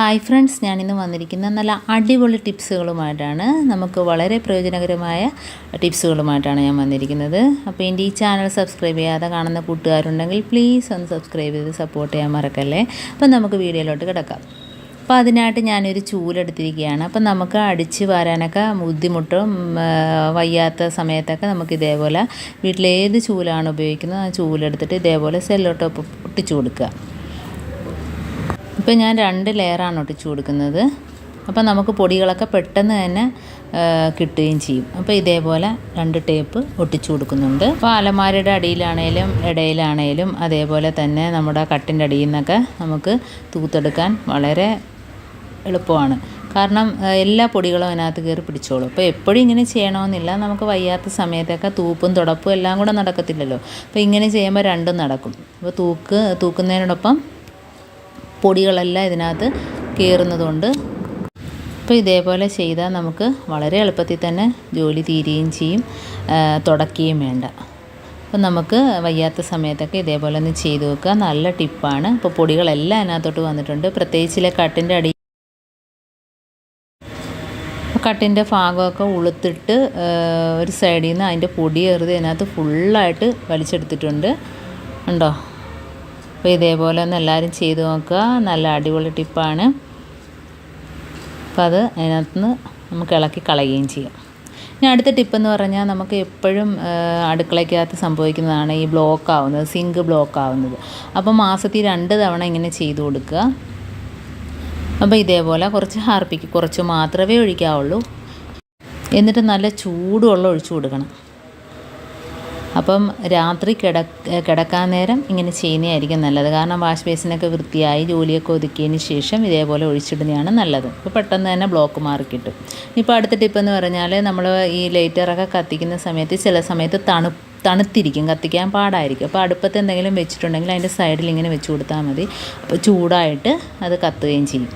Hi friends ഞാനിന്ന് വന്നിരിക്കുന്ന നല്ല അടിപൊളി ടിപ്സുകളുമായിട്ടാണ് നമുക്ക് വളരെ പ്രയോജനകരമായ ടിപ്സുകളുമായിട്ടാണ് ഞാൻ വന്നിരിക്കുന്നത്. അപ്പോൾ എന്റെ ഈ ചാനൽ സബ്സ്ക്രൈബ് ചെയ്യാതെ കാണുന്ന കൂട്ടുകാരുണ്ടെങ്കിൽ പ്ലീസ് ഒന്ന് സബ്സ്ക്രൈബ് ചെയ്ത് സപ്പോർട്ട് ചെയ്യാൻ മറക്കല്ലേ? അപ്പം നമുക്ക് വീഡിയോയിലോട്ട് കിടക്കാം. അപ്പോൾ അതിനായിട്ട് ഞാനൊരു ചൂലെടുത്തിരിക്കുകയാണ് അപ്പം നമുക്ക് അടിച്ച് വരാനൊക്കെ ബുദ്ധിമുട്ടും വയ്യാത്ത സമയത്തൊക്കെ നമുക്ക് ഇതേപോലെ വീട്ടിലേത് ചൂലാണ് ഉപയോഗിക്കുന്നത് ആ ചൂലെടുത്തിട്ട് ഇതേപോലെ സെല്ലോ ടോപ്പ് ഒട്ടിച്ചു കൊടുക്കുക. ഇപ്പോൾ ഞാൻ രണ്ട് ലെയറാണ് ഒട്ടിച്ചു കൊടുക്കുന്നത്. അപ്പോൾ നമുക്ക് പൊടികളൊക്കെ പെട്ടെന്ന് തന്നെ കിട്ടുകയും ചെയ്യും. അപ്പോൾ ഇതേപോലെ രണ്ട് ടേപ്പ് ഒട്ടിച്ചു കൊടുക്കുന്നുണ്ട്. അപ്പോൾ അലമാരയുടെ അടിയിലാണേലും ഇടയിലാണേലും അതേപോലെ തന്നെ നമ്മുടെ കട്ടിന്റെ അടിയിൽ നിന്നൊക്കെ നമുക്ക് തൂത്തെടുക്കാൻ വളരെ എളുപ്പമാണ്. കാരണം എല്ലാ പൊടികളും അതിനകത്ത് കയറി പിടിച്ചോളും. അപ്പോൾ എപ്പോഴും ഇങ്ങനെ ചെയ്യണമെന്നില്ല. നമുക്ക് വയ്യാത്ത സമയത്തൊക്കെ തൂപ്പും തുടപ്പും എല്ലാം കൂടെ നടക്കത്തില്ലല്ലോ. അപ്പോൾ ഇങ്ങനെ ചെയ്യുമ്പോൾ രണ്ടും നടക്കും. അപ്പോൾ തൂക്ക് തൂക്കുന്നതിനോടൊപ്പം പൊടികളെല്ലാം ഇതിനകത്ത് കയറുന്നതുകൊണ്ട്. അപ്പോൾ ഇതേപോലെ ചെയ്താൽ നമുക്ക് വളരെ എളുപ്പത്തിൽ തന്നെ ജോലി തീരുകയും ചെയ്യും തുടക്കുകയും വേണ്ട. അപ്പോൾ നമുക്ക് വയ്യാത്ത സമയത്തൊക്കെ ഇതേപോലെ ഒന്ന് ചെയ്തു വെക്കുക നല്ല ടിപ്പാണ്. ഇപ്പോൾ പൊടികളെല്ലാം അതിനകത്തോട്ട് വന്നിട്ടുണ്ട്. പ്രത്യേകിച്ചിലെ കട്ടിന്റെ അടി കട്ടിന്റെ ഭാഗമൊക്കെ ഉളുത്തിട്ട് ഒരു സൈഡിൽ നിന്ന് അതിന്റെ പൊടി എറുതി അതിനകത്ത് ഫുള്ളായിട്ട് വലിച്ചെടുത്തിട്ടുണ്ട്. ഉണ്ടോ? അപ്പോൾ ഇതേപോലെ ഒന്ന് എല്ലാവരും ചെയ്ത് നോക്കുക. നല്ല അടിപൊളി ടിപ്പാണ്. അപ്പോൾ അത് അതിനകത്തുനിന്ന് നമുക്ക് ഇളക്കി കളയുകയും ചെയ്യാം. ഇനി അടുത്ത ടിപ്പെന്ന് പറഞ്ഞാൽ നമുക്ക് എപ്പോഴും അടുക്കളയ്ക്കകത്ത് സംഭവിക്കുന്നതാണ് ഈ ബ്ലോക്ക് ആവുന്നത് സിങ്ക് ബ്ലോക്ക് ആവുന്നത്. അപ്പോൾ മാസത്തിൽ രണ്ട് തവണ ഇങ്ങനെ ചെയ്ത് കൊടുക്കുക. അപ്പോൾ ഇതേപോലെ കുറച്ച് ഹാർപ്പിക്ക് കുറച്ച് മാത്രമേ ഒഴിക്കാവുള്ളൂ. എന്നിട്ട് നല്ല ചൂടുവെള്ളം ഒഴിച്ചു കൊടുക്കണം. അപ്പം രാത്രി കിട കിടക്കാൻ നേരം ഇങ്ങനെ ചെയ്യുന്നതായിരിക്കും നല്ലത്. കാരണം വാഷ് ബേസിനൊക്കെ വൃത്തിയായി ജോലിയൊക്കെ ഒതുക്കിയതിന് ശേഷം ഇതേപോലെ ഒഴിച്ചിടുന്നതാണ് നല്ലത്. അപ്പോൾ പെട്ടെന്ന് തന്നെ ബ്ലോക്ക് മാറി കിട്ടും ഇപ്പോൾ അടുത്ത ടിപ്പെന്ന് പറഞ്ഞാൽ നമ്മൾ ഈ ലൈറ്ററൊക്കെ കത്തിക്കുന്ന സമയത്ത് ചില സമയത്ത് തണു തണുത്തിരിക്കും. കത്തിക്കാൻ പാടായിരിക്കും. അപ്പോൾ അടുപ്പത്ത് എന്തെങ്കിലും വെച്ചിട്ടുണ്ടെങ്കിൽ അതിന്റെ സൈഡിൽ ഇങ്ങനെ വെച്ച് കൊടുത്താൽ മതി. അപ്പോൾ ചൂടായിട്ട് അത് കത്തുകയും ചെയ്യും.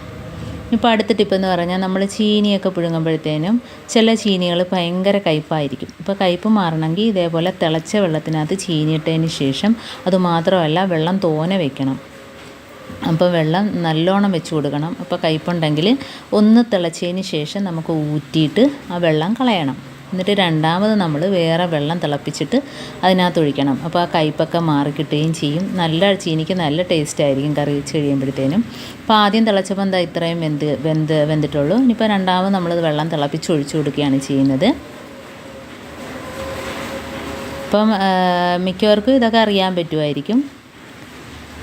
ഇപ്പോൾ അടുത്ത ടിപ്പ് എന്ന് പറഞ്ഞാൽ നമ്മൾ ചീനിയൊക്കെ പുഴുങ്ങുമ്പോഴത്തേനും ചില ചീനികൾ ഭയങ്കര കയ്പ്പായിരിക്കും ഇപ്പോൾ കയ്പ്പ് മാറണമെങ്കിൽ ഇതേപോലെ തിളച്ച വെള്ളത്തിനകത്ത് ചീനിയിട്ടതിന് ശേഷം അതുമാത്രമല്ല വെള്ളം തോനെ വെക്കണം. അപ്പോൾ വെള്ളം നല്ലോണം വെച്ച് കൊടുക്കണം. അപ്പോൾ കയ്പുണ്ടെങ്കിൽ ഒന്ന് തിളച്ചതിന് ശേഷം നമുക്ക് ഊറ്റിയിട്ട് ആ വെള്ളം കളയണം. എന്നിട്ട് രണ്ടാമത് നമ്മൾ വേറെ വെള്ളം തിളപ്പിച്ചിട്ട് അതിനകത്ത് ഒഴിക്കണം. അപ്പോൾ ആ കയ്പൊക്കെ മാറിക്കിട്ടുകയും ചെയ്യും. നല്ല ചീനിക്ക് നല്ല ടേസ്റ്റ് ആയിരിക്കും കറി വെച്ച് കഴിയുമ്പോഴത്തേനും. അപ്പോൾ ആദ്യം തിളച്ചപ്പോൾ എന്താ ഇത്രയും വെന്ത് വെന്ത് വെന്തിട്ടുള്ളൂ. ഇനിയിപ്പോൾ രണ്ടാമത് നമ്മൾ വെള്ളം തിളപ്പിച്ച് ഒഴിച്ചു കൊടുക്കുകയാണ് ചെയ്യുന്നത്. അപ്പം മിക്കവർക്കും ഇതൊക്കെ അറിയാൻ പറ്റുമായിരിക്കും.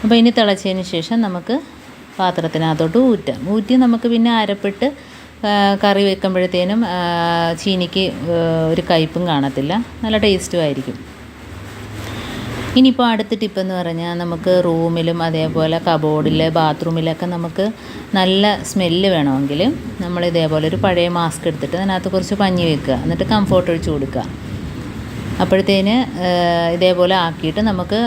അപ്പോൾ ഇനി തിളച്ചതിന് ശേഷം നമുക്ക് പാത്രത്തിനകത്തോട്ട് ഊറ്റാം. ഊറ്റി നമുക്ക് പിന്നെ അരപ്പിട്ട് കറി വെക്കുമ്പോഴത്തേനും ചീനിക്ക് ഒരു കയ്പും കാണത്തില്ല. നല്ല ടേസ്റ്റും ആയിരിക്കും. ഇനിയിപ്പോൾ അടുത്ത ടിപ്പെന്ന് പറഞ്ഞാൽ നമുക്ക് റൂമിലും അതേപോലെ കബോർഡിൽ ബാത്റൂമിലൊക്കെ നമുക്ക് നല്ല സ്മെല്ല് വേണമെങ്കിൽ നമ്മൾ ഇതേപോലെ ഒരു പഴയ മാസ്ക് എടുത്തിട്ട് അതിനകത്ത് കുറച്ച് പഞ്ഞി വെക്കുക. എന്നിട്ട് കംഫോർട്ട് ഒഴിച്ച് കൊടുക്കുക. അപ്പോഴത്തേന് ഇതേപോലെ ആക്കിയിട്ട് നമുക്ക്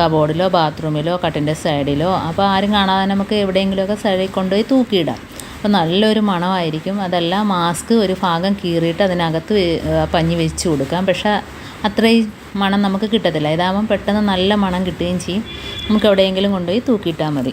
കബോർഡിലോ ബാത്റൂമിലോ കട്ടിന്റെ സൈഡിലോ അപ്പോൾ ആരും കാണാതെ നമുക്ക് എവിടെയെങ്കിലുമൊക്കെ സൈഡിൽ കൊണ്ടുപോയി തൂക്കിയിടാം. അപ്പോൾ നല്ലൊരു മണമായിരിക്കും. അതല്ല മാസ്ക് ഒരു ഭാഗം കീറിയിട്ട് അതിനകത്ത് പഞ്ഞി വെച്ച് കൊടുക്കാം. പക്ഷേ അത്രയും മണം നമുക്ക് കിട്ടത്തില്ല. ഇതാകുമ്പം പെട്ടെന്ന് നല്ല മണം കിട്ടുകയും ചെയ്യും. നമുക്ക് എവിടെയെങ്കിലും കൊണ്ടുപോയി തൂക്കിയിട്ടാൽ മതി.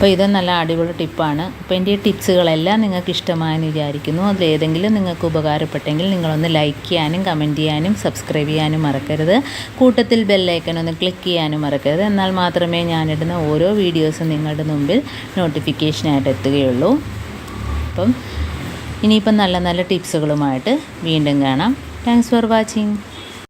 അപ്പോൾ ഇത് നല്ല അടിപൊളി ടിപ്പാണ് അപ്പോൾ എന്റെ ഈ ടിപ്സുകളെല്ലാം നിങ്ങൾക്ക് ഇഷ്ടമായെന്ന് വിചാരിക്കുന്നു. അതിലേതെങ്കിലും നിങ്ങൾക്ക് ഉപകാരപ്പെട്ടെങ്കിൽ നിങ്ങളൊന്ന് ലൈക്ക് ചെയ്യാനും കമന്റ് ചെയ്യാനും സബ്സ്ക്രൈബ് ചെയ്യാനും മറക്കരുത്. കൂട്ടത്തിൽ ബെല്ലൈക്കൻ ഒന്ന് ക്ലിക്ക് ചെയ്യാനും മറക്കരുത്. എന്നാൽ മാത്രമേ ഞാനിടുന്ന ഓരോ വീഡിയോസും നിങ്ങളുടെ മുമ്പിൽ നോട്ടിഫിക്കേഷനായിട്ട് എത്തുകയുള്ളൂ. അപ്പം ഇനിയിപ്പം നല്ല നല്ല ടിപ്സുകളുമായിട്ട് വീണ്ടും കാണാം. Thanks for watching